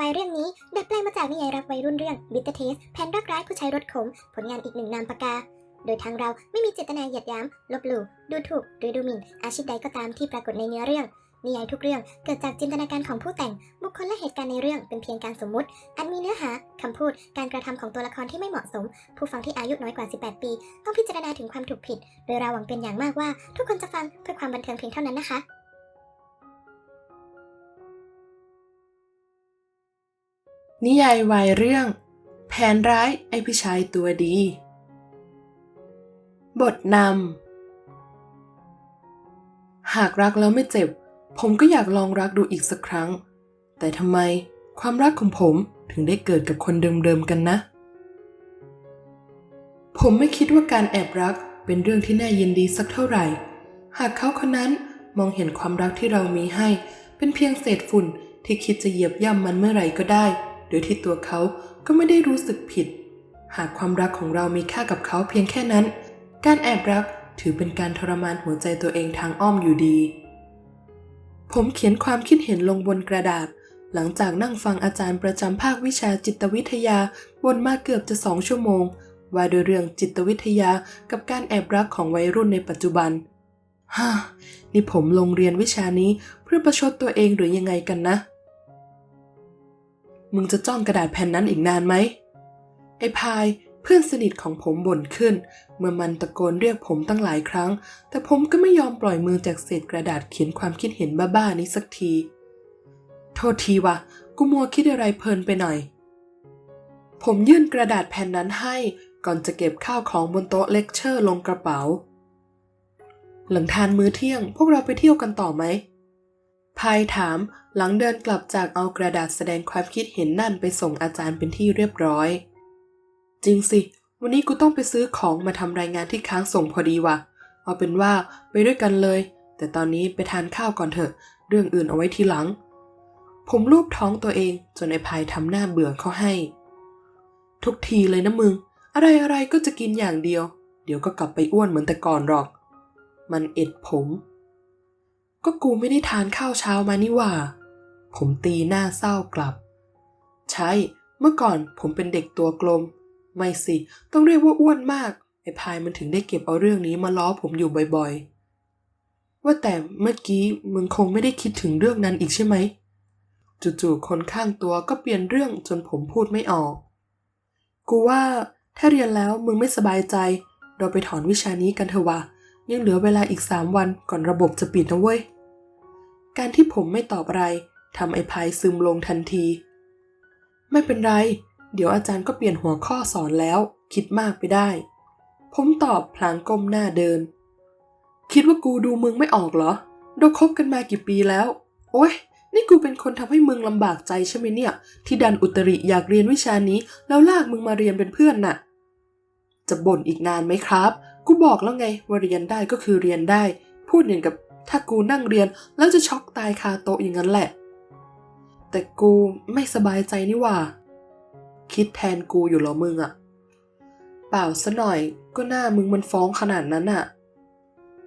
วายเรื่องนี้ดัดแปลงมาจากนิยายรักวัยรุ่นเรื่อง Bitter Taste แผนรักร้ายผู้ใช้รถขม ผลงานอีกหนึ่งนามปากกา โดยทางเราไม่มีเจตนาเหยียดยามลบหลู่ดูถูกหรือดูหมิ่น อาชีพใดก็ตามที่ปรากฏในเนื้อเรื่องนิยายทุกเรื่องเกิดจากจินตนาการของผู้แต่ง บุคคลและเหตุการณ์ในเรื่องเป็นเพียงการสมมุติอาจมีเนื้อหา คำพูด การกระทำของตัวละครที่ไม่เหมาะสม ผู้ฟังที่อายุน้อยกว่า 18 ปีต้องพิจารณาถึงความถูกผิด โดยเราหวังเป็นอย่างมากว่า ทุกคนจะฟังเพื่อความบันเทิงเพียงเท่านั้นนะคะ นิยายวายเรื่อง แผนร้ายไอพี่ชายตัวดี บทนำหากรักแล้วไม่เจ็บ ผมก็อยากลองรักดูอีกสักครั้ง แต่ทำไมความรักของผมถึงได้เกิดกับคนเดิมๆกันนะ ผมไม่คิดว่าการแอบรักเป็นเรื่องที่น่ายินดีสักเท่าไหร่ หากเขาคนนั้นมองเห็นความรักที่เรามีให้ เป็นเพียงเศษฝุ่นที่คิดจะเหยียบย่ำมันเมื่อไหร่ก็ได้ โดยที่ตัวเขาก็ไม่ได้รู้สึกผิด หากความรักของเรามีค่ากับเขาเพียงแค่นั้น การแอบรักถือเป็นการทรมานหัวใจตัวเองทางอ้อมอยู่ดี ผมเขียนความคิดเห็นลงบนกระดาษ หลังจากนั่งฟังอาจารย์ประจำภาควิชาจิตวิทยาบนมาเกือบจะสองชั่วโมง ว่าโดยเรื่องจิตวิทยากับการแอบรักของวัยรุ่นในปัจจุบันฮ่านี่ผมลงเรียนวิชานี้เพื่อประชดตัวเองหรือยังไงกันนะ มึงจะจ้องกระดาษแผ่นนั้นอีกนานไหม ไอ้พายเพื่อนสนิทของผมบ่นขึ้น เมื่อมันตะโกนเรียกผมตั้งหลายครั้ง แต่ผมก็ไม่ยอมปล่อยมือจากเศษกระดาษเขียนความคิดเห็นบ้าๆนี้สักที โทษทีวะกูมัวคิดอะไรเพลินไปหน่อย ผมยื่นกระดาษแผ่นนั้นให้ก่อนจะเก็บข้าวของบนโต๊ะเลคเชอร์ลงกระเป๋า หลังทานมื้อเที่ยง พวกเราไปเที่ยวกันต่อไหมพายถาม หลังเดินกลับจากเอากระดาษแสดงความคิดเห็นนั่นไปส่งอาจารย์เป็นที่เรียบร้อย จริงสิ วันนี้กูต้องไปซื้อของมาทำรายงานที่ค้างส่งพอดีว่ะ เอาเป็นว่าไปด้วยกันเลย แต่ตอนนี้ไปทานข้าวก่อนเถอะ เรื่องอื่นเอาไว้ทีหลัง ผมลูบท้องตัวเองจนไอ้พายทำหน้าเบื่อเขาให้ ทุกทีเลยนะมึง อะไรอะไรก็จะกินอย่างเดียว เดี๋ยวก็กลับไปอ้วนเหมือนแต่ก่อนหรอก มันเอ็ดผม ก็กูไม่ได้ทานข้าวเช้ามานี่ว่า ผมตีหน้าเศร้ากลับ ใช่ เมื่อก่อนผมเป็นเด็กตัวกลม ไม่สิ ต้องเรียกว่าอ้วนมาก ไอ้พายมันถึงได้เก็บเอาเรื่องนี้มาล้อผมอยู่บ่อยๆ ว่าแต่เมื่อกี้มึงคงไม่ได้คิดถึงเรื่องนั้นอีกใช่ไหม จู่ๆ คนข้างตัวก็เปลี่ยนเรื่องจนผมพูดไม่ออก กูว่าถ้าเรียนแล้วมึงไม่สบายใจ เราไปถอนวิชานี้กันเถอะวะยังเหลือเวลาอีกสามวันก่อนระบบจะปิดนะเว้ย การที่ผมไม่ตอบอะไร ทำไอ้พายซึมลงทันที ไม่เป็นไร เดี๋ยวอาจารย์ก็เปลี่ยนหัวข้อสอนแล้ว คิดมากไปได้ ผมตอบพลางก้มหน้าเดิน คิดว่ากูดูมึงไม่ออกเหรอ เราคบกันมากี่ปีแล้ว โอ๊ย นี่กูเป็นคนทำให้มึงลำบากใจใช่ไหมเนี่ย ที่ดันอุตริอยากเรียนวิชานี้ แล้วลากมึงมาเรียนเป็นเพื่อนน่ะ จะบ่นอีกนานไหมครับ กูบอกแล้วไงว่าเรียนได้ก็คือเรียนได้ พูดอย่างกับถ้ากูนั่งเรียนแล้วจะช็อกตายคาโต๊ะอย่างนั้นแหละ แต่กูไม่สบายใจนี่ว่า คิดแทนกูอยู่หรอมึงอะเปล่าซะหน่อยก็หน้ามึงมันฟ้องขนาดนั้นอะ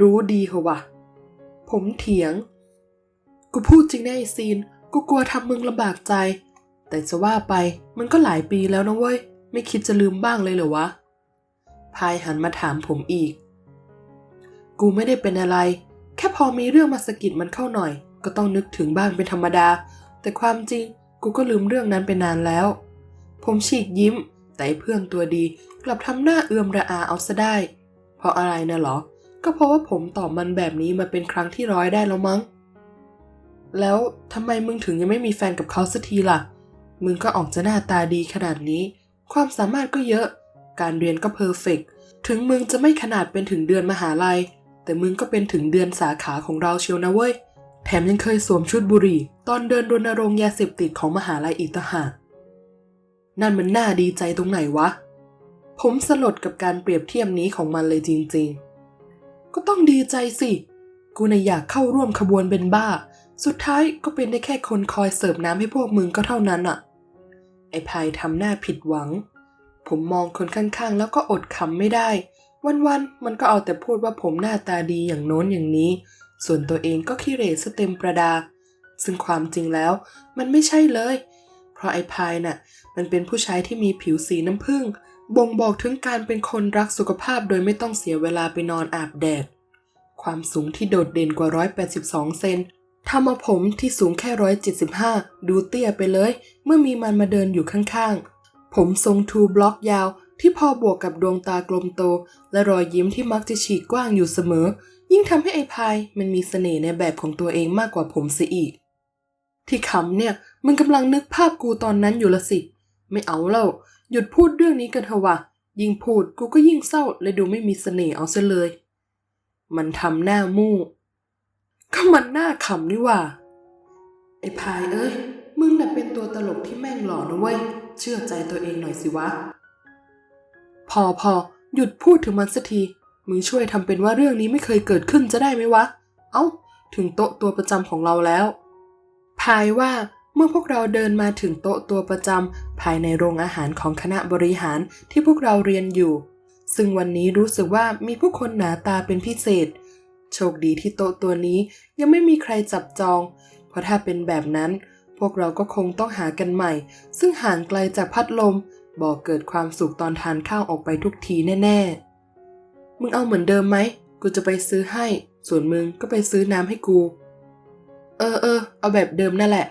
รู้ดีเหรอวะ ผมเถียง กูพูดจริงนะไอซีน กูกลัวทำมึงลำบากใจ แต่จะว่าไปมันก็หลายปีแล้วนะเว้ย ไม่คิดจะลืมบ้างเลยเหรอวะ พายหันมาถามผมอีก กูไม่ได้เป็นอะไร แค่พอมีเรื่องมาสะกิดมันเข้าหน่อย ก็ต้องนึกถึงบ้างเป็นธรรมดา แต่ความจริงกูก็ลืมเรื่องนั้นไปนานแล้ว ผมฉีกยิ้ม แต่เพื่อนตัวดีกลับทำหน้าเอือมระอาเอาซะได้ เพราะอะไรนะเหรอ ก็เพราะว่าผมตอบมันแบบนี้มาเป็นครั้งที่ร้อยได้แล้วมั้ง แล้วทำไมมึงถึงยังไม่มีแฟนกับเขาสักทีล่ะ มึงก็ออกจะหน้าตาดีขนาดนี้ ความสามารถก็เยอะ การเรียนก็เพอร์เฟกต์ถึงมึงจะไม่ขนาดเป็นถึงเดือนมหาลัย แต่มึงก็เป็นถึงเดือนสาขาของเราเชียวนะเว้ย แถมยังเคยสวมชุดบุหรี่ตอนเดินรณรงค์ยาเสพติดของมหาลัยอีกต่างหากนั่นมันน่าดีใจตรงไหนวะ ผมสลดกับการเปรียบเทียบนี้ของมันเลยจริงๆ ก็ต้องดีใจสิ กูน่ะอยากเข้าร่วมขบวนเป็นบ้า สุดท้ายก็เป็นได้แค่คนคอยเสิร์ฟน้ำให้พวกมึงก็เท่านั้นอะไอ้พายทำหน้าผิดหวัง ผมมองคนข้างๆ แล้วก็อดขำไม่ได้ วันๆ มันก็เอาแต่พูดว่าผมหน้าตาดีอย่างโน้นอย่างนี้ ส่วนตัวเองก็ขี้เหร่ซะเต็มประดา ซึ่งความจริงแล้วมันไม่ใช่เลย เพราะไอ้พายน่ะมันเป็นผู้ชายที่มีผิวสีน้ำผึ้งบ่งบอกถึงการเป็นคนรักสุขภาพโดยไม่ต้องเสียเวลาไปนอนอาบแดด ความสูงที่โดดเด่นกว่า 182 เซนทำเอาผมที่สูงแค่ 175 ดูเตี้ยไปเลย เมื่อมีมันมาเดินอยู่ข้างๆ ผมทรงทูบล็อกยาว ที่พอบวกกับดวงตากลมโต และรอยยิ้มที่มักจะฉีกกว้างอยู่เสมอ ยิ่งทำให้ไอ้พายมันมีเสน่ห์ในแบบของตัวเองมากกว่าผมเสียอีก ที่ขำเนี่ยมึงกำลังนึกภาพกูตอนนั้นอยู่ละสิ ไม่เอาแล้วหยุดพูดเรื่องนี้กันเถอะวะยิ่งพูดกูก็ยิ่งเศร้าและดูไม่มีเสน่ห์เอาซะเลย มันทำหน้ามู่ก็มันหน้าขำนี่ว่า ไอ้พายเอ้ยมึงน่ะเป็นตัวตลกที่แม่งหล่อนะเว้ย เชื่อใจตัวเองหน่อยสิวะ พอพอหยุดพูดถึงมันสักทีมึงช่วยทำเป็นว่าเรื่องนี้ไม่เคยเกิดขึ้นจะได้ไหมวะ เอ้า ถึงโต๊ะตัวประจำของเราแล้ว พายว่าเมื่อพวกเราเดินมาถึงโต๊ะตัวประจำภายในโรงอาหารของคณะบริหารที่พวกเราเรียนอยู่ ซึ่งวันนี้รู้สึกว่ามีผู้คนหนาตาเป็นพิเศษ โชคดีที่โต๊ะตัวนี้ยังไม่มีใครจับจอง เพราะถ้าเป็นแบบนั้น พวกเราก็คงต้องหากันใหม่ ซึ่งห่างไกลจากพัดลม บอกเกิดความสุขตอนทานข้าวออกไปทุกทีแน่ๆ มึงเอาเหมือนเดิมไหม กูจะไปซื้อให้ ส่วนมึงก็ไปซื้อน้ำให้กู เออเออ เอาแบบเดิมนั่นแหละ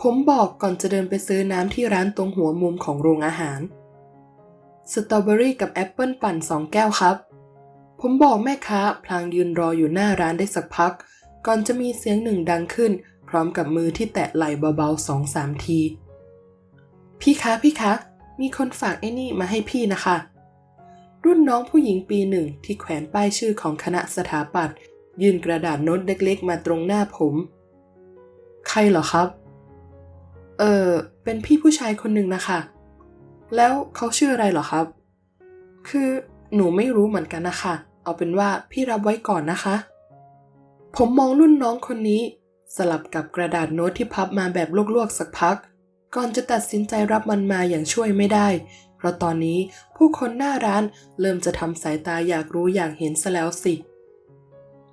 ผมบอกก่อนจะเดินไปซื้อน้ำที่ร้านตรงหัวมุมของโรงอาหาร สตรอเบอรี่กับแอปเปิลปั่นสองแก้วครับ ผมบอกแม่ค้าพลางยืนรออยู่หน้าร้านได้สักพัก ก่อนจะมีเสียงหนึ่งดังขึ้น พร้อมกับมือที่แตะไหล่เบาๆสองสามที พี่คะพี่คะ มีคนฝากไอ้นี่มาให้พี่นะคะ รุ่นน้องผู้หญิงปีหนึ่งที่แขวนป้ายชื่อของคณะสถาปัตย์ยื่นกระดาษโน้ตเล็กๆ มาตรงหน้าผม ใครเหรอครับ เออเป็นพี่ผู้ชายคนหนึ่งนะคะ แล้วเขาชื่ออะไรเหรอครับ คือหนูไม่รู้เหมือนกันนะคะ เอาเป็นว่าพี่รับไว้ก่อนนะคะ ผมมองรุ่นน้องคนนี้ สลับกับกระดาษโน้ตที่พับมาแบบลวกๆสักพัก ก่อนจะตัดสินใจรับมันมาอย่างช่วยไม่ได้ เพราะตอนนี้ผู้คนหน้าร้านเริ่มจะทำสายตาอยากรู้อยากเห็นซะแล้วสิ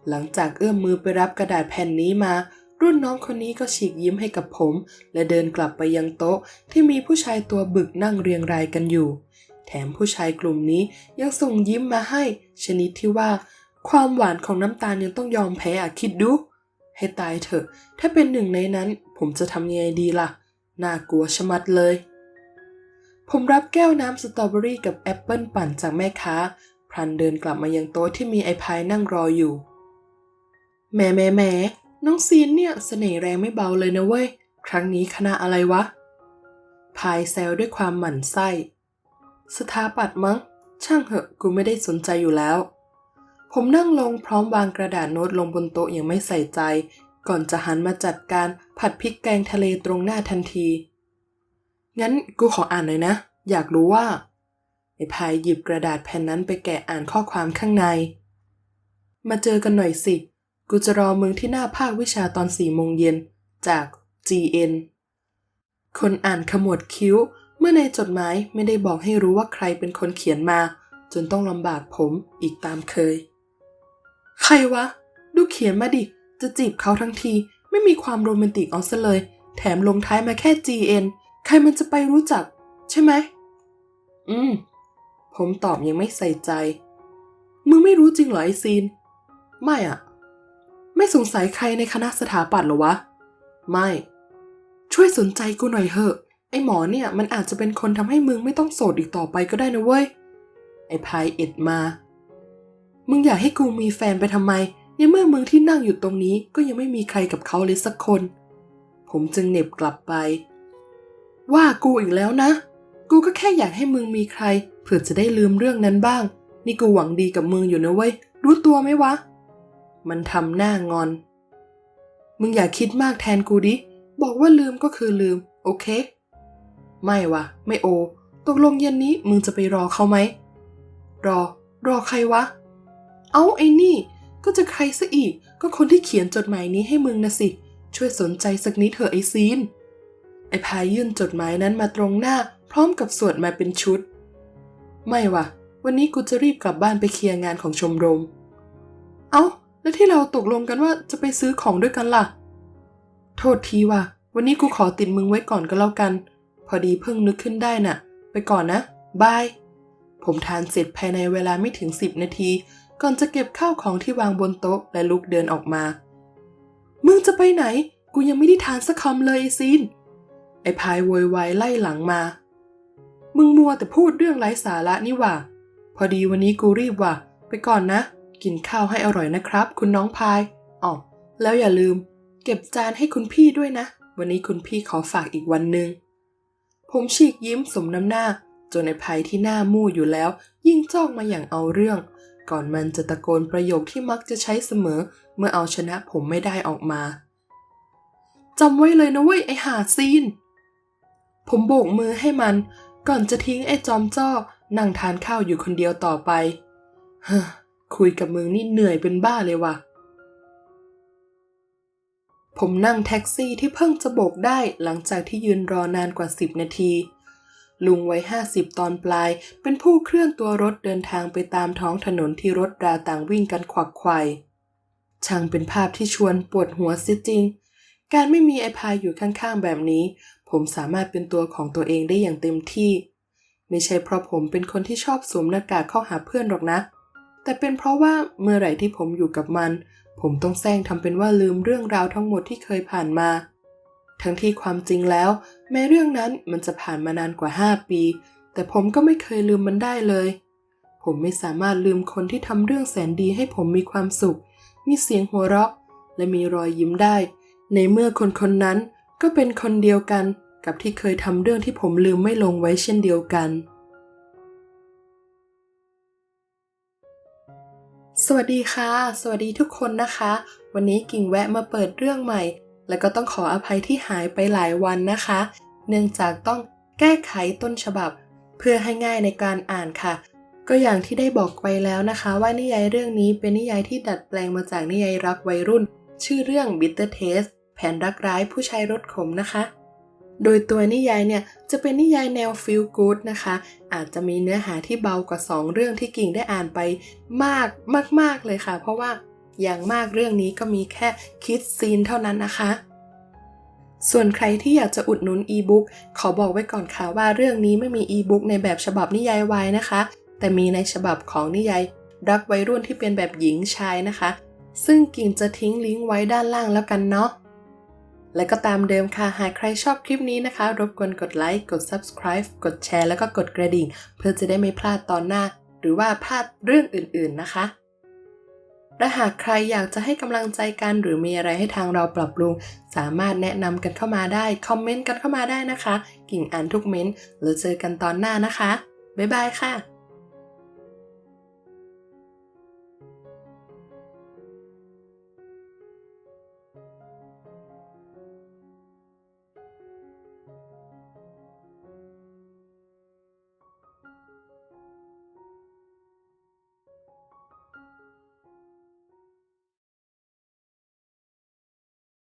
หลังจากเอื้อมมือไปรับกระดาษแผ่นนี้มา รุ่นน้องคนนี้ก็ฉีกยิ้มให้กับผม และเดินกลับไปยังโต๊ะที่มีผู้ชายตัวบึกนั่งเรียงรายกันอยู่ แถมผู้ชายกลุ่มนี้ยังส่งยิ้มมาให้ ชนิดที่ว่า ความหวานของน้ำตาลยังต้องยอมแพ้อะคิดดูให้ตายเถอะ ถ้าเป็นหนึ่งในนั้น ผมจะทำยังไงดีล่ะ น่ากลัวชะมัดเลย ผมรับแก้วน้ำสตรอเบอรี่กับแอปเปิลปั่นจากแม่ค้า พลันเดินกลับมายังโต๊ะที่มีไอพายนั่งรออยู่ แม่แม่แม่น้องซีนเนี่ยเสน่ห์แรงไม่เบาเลยนะเว้ย ครั้งนี้คณะอะไรวะ พายแซวด้วยความหมั่นไส้ สถาปัตมั้ง ช่างเหอะกูไม่ได้สนใจอยู่แล้ว ผมนั่งลงพร้อมวางกระดาษโน้ตลงบนโต๊ะอย่างไม่ใส่ใจ ก่อนจะหันมาจัดการผัดพริกแกงทะเลตรงหน้าทันที งั้นกูขออ่านหน่อยนะ อยากรู้ว่า ไอ้พายหยิบกระดาษแผ่นนั้นไปแกะอ่านข้อความข้างใน มาเจอกันหน่อยสิ กูจะรอมึงที่หน้าภาควิชาตอนสี่โมงเย็น จาก GN คนอ่านขมวดคิ้ว เมื่อในจดหมายไม่ได้บอกให้รู้ว่าใครเป็นคนเขียนมา จนต้องลำบากผมอีกตามเคย ใครวะ ดูเขียนมาดิ จะจีบเขาทั้งที ไม่มีความโรแมนติกเอาซะเลย แถมลงท้ายมาแค่ GN ใครมันจะไปรู้จัก ใช่ไหม อืม ผมตอบยังไม่ใส่ใจ มึงไม่รู้จริงเหรอไอซีน ไม่อะ ไม่สงสัยใครในคณะสถาปัตย์เหรอวะ ไม่ ช่วยสนใจกูหน่อยเหอะ ไอหมอเนี่ยมันอาจจะเป็นคนทำให้มึงไม่ต้องโสดอีกต่อไปก็ได้นะเว้ย ไอพายเอ็ดมา มึงอยากให้กูมีแฟนไปทำไม ในเมื่อมึงที่นั่งอยู่ตรงนี้ก็ยังไม่มีใครกับเขาเลยสักคน ผมจึงเหน็บกลับไป ว่ากูอีกแล้วนะ กูก็แค่อยากให้มึงมีใคร เผื่อจะได้ลืมเรื่องนั้นบ้าง นี่กูหวังดีกับมึงอยู่นะเว้ย รู้ตัวไหมวะ มันทำหน้างอน มึงอย่าคิดมากแทนกูดิ บอกว่าลืมก็คือลืม โอเค ไม่วะไม่โอ ตกลงเย็นนี้มึงจะไปรอเขาไหม รอ รอใครวะ เอาไอ้นี่ ก็จะใครซะอีก ก็คนที่เขียนจดหมายนี้ให้มึงนะสิ ช่วยสนใจสักนิดเถอะไอซีน ไอพายยื่นจดหมายนั้นมาตรงหน้า พร้อมกับสวดมาเป็นชุด ไม่วะวันนี้กูจะรีบกลับบ้านไปเคลียร์งานของชมรม เอา้า แล้วที่เราตกลงกันว่าจะไปซื้อของด้วยกันล่ะ โทษทีว่ะ วันนี้กูขอติดมึงไว้ก่อนก็แล้วกัน พอดีเพิ่งนึกขึ้นได้น่ะ ไปก่อนนะ บาย ผมทานเสร็จภายในเวลาไม่ถึง10นาที ก่อนจะเก็บข้าวของที่วางบนโต๊ะและลุกเดินออกมา มึงจะไปไหน กูยังไม่ได้ทานสักคำเลยไอซีน ไอ้พายโวยวายไล่หลังมา มึงมัวแต่พูดเรื่องไร้สาระนี่หว่า พอดีวันนี้กูรีบว่ะ ไปก่อนนะ กินข้าวให้อร่อยนะครับ คุณน้องพายอ๋อแล้วอย่าลืม เก็บจานให้คุณพี่ด้วยนะ วันนี้คุณพี่ขอฝากอีกวันหนึ่งผมฉีกยิ้มสมน้ำหน้า จนในภัยที่หน้ามู่อยู่แล้ว ยิ่งจ้องมาอย่างเอาเรื่อง ก่อนมันจะตะโกนประโยคที่มักจะใช้เสมอ เมื่อเอาชนะผมไม่ได้ออกมาจำไว้เลยนะเว้ยไอหาซีน ผมโบกมือให้มัน ก่อนจะทิ้งไอ้จอมจ้อนั่งทานข้าวอยู่คนเดียวต่อไปเฮ้อคุยกับมึงนี่เหนื่อยเป็นบ้าเลยว่ะ ผมนั่งแท็กซี่ที่เพิ่งจะโบกได้หลังจากที่ยืนรอนานกว่า10นาที ลุงวัยห้าสิบตอนปลาย เป็นผู้เคลื่อนตัวรถเดินทางไปตามท้องถนนที่รถราต่างวิ่งกันขวักไขว่ช่างเป็นภาพที่ชวนปวดหัวเสียจริง การไม่มีไอพายอยู่ข้างๆแบบนี้ ผมสามารถเป็นตัวของตัวเองได้อย่างเต็มที่ ไม่ใช่เพราะผมเป็นคนที่ชอบสวมหน้ากากเข้าหาเพื่อนหรอกนะ แต่เป็นเพราะว่าเมื่อไหร่ที่ผมอยู่กับมัน ผมต้องแซงทำเป็นว่าลืมเรื่องราวทั้งหมดที่เคยผ่านมา ทั้งที่ความจริงแล้ว แม้เรื่องนั้นมันจะผ่านมานานกว่า 5 ปี แต่ผมก็ไม่เคยลืมมันได้เลย ผมไม่สามารถลืมคนที่ทำเรื่องแสนดีให้ผมมีความสุข มีเสียงหัวเราะ และมีรอยยิ้มได้ ในเมื่อคนคนนั้นก็เป็นคนเดียวกันกับที่เคยทำเรื่องที่ผมลืมไม่ลงไว้เช่นเดียวกัน สวัสดีค่ะ สวัสดีทุกคนนะคะ วันนี้กิ่งแวะมาเปิดเรื่องใหม่ แล้วก็ต้องขออภัยที่หายไปหลายวันนะคะ เนื่องจากต้องแก้ไขต้นฉบับ เพื่อให้ง่ายในการอ่านค่ะ ก็อย่างที่ได้บอกไปแล้วนะคะ ว่านิยายเรื่องนี้เป็นนิยายที่ดัดแปลงมาจากนิยายรักวัยรุ่น ชื่อเรื่อง Bitter Taste แผนรักร้ายผู้ชายรสขมนะคะ โดยตัวนิยายเนี่ยจะเป็นนิยายแนว feel good นะคะ อาจจะมีเนื้อหาที่เบากว่า 2 เรื่องที่กิ่งได้อ่านไปมากมาก ๆเลยค่ะ เพราะว่า อย่างมากเรื่องนี้ก็มีแค่คิดซีนเท่านั้นนะคะ ส่วนใครที่อยากจะอุดหนุนอีบุ๊กขอบอกไว้ก่อนค่ะว่าเรื่องนี้ไม่มีอีบุ๊กในแบบฉบับนิยายวายนะคะ แต่มีในฉบับของนิยายรักวัยรุ่นที่เป็นแบบหญิงชายนะคะ ซึ่งกิ่งจะทิ้งลิงก์ไว้ด้านล่างแล้วกันเนาะและก็ตามเดิมค่ะ หากใครชอบคลิปนี้นะคะ รบกวนกดไลค์ กด subscribe กดแชร์ แล้วก็กดกระดิ่ง เพื่อจะได้ไม่พลาดตอนหน้า หรือว่าพลาดเรื่องอื่นๆนะคะ และหากใครอยากจะให้กำลังใจกัน หรือมีอะไรให้ทางเราปรับปรุง สามารถแนะนำกันเข้ามาได้ คอมเมนต์กันเข้ามาได้นะคะ กิ่งอ่านทุกเม้นต์แล้วเจอกันตอนหน้านะคะ บ๊ายบายค่ะ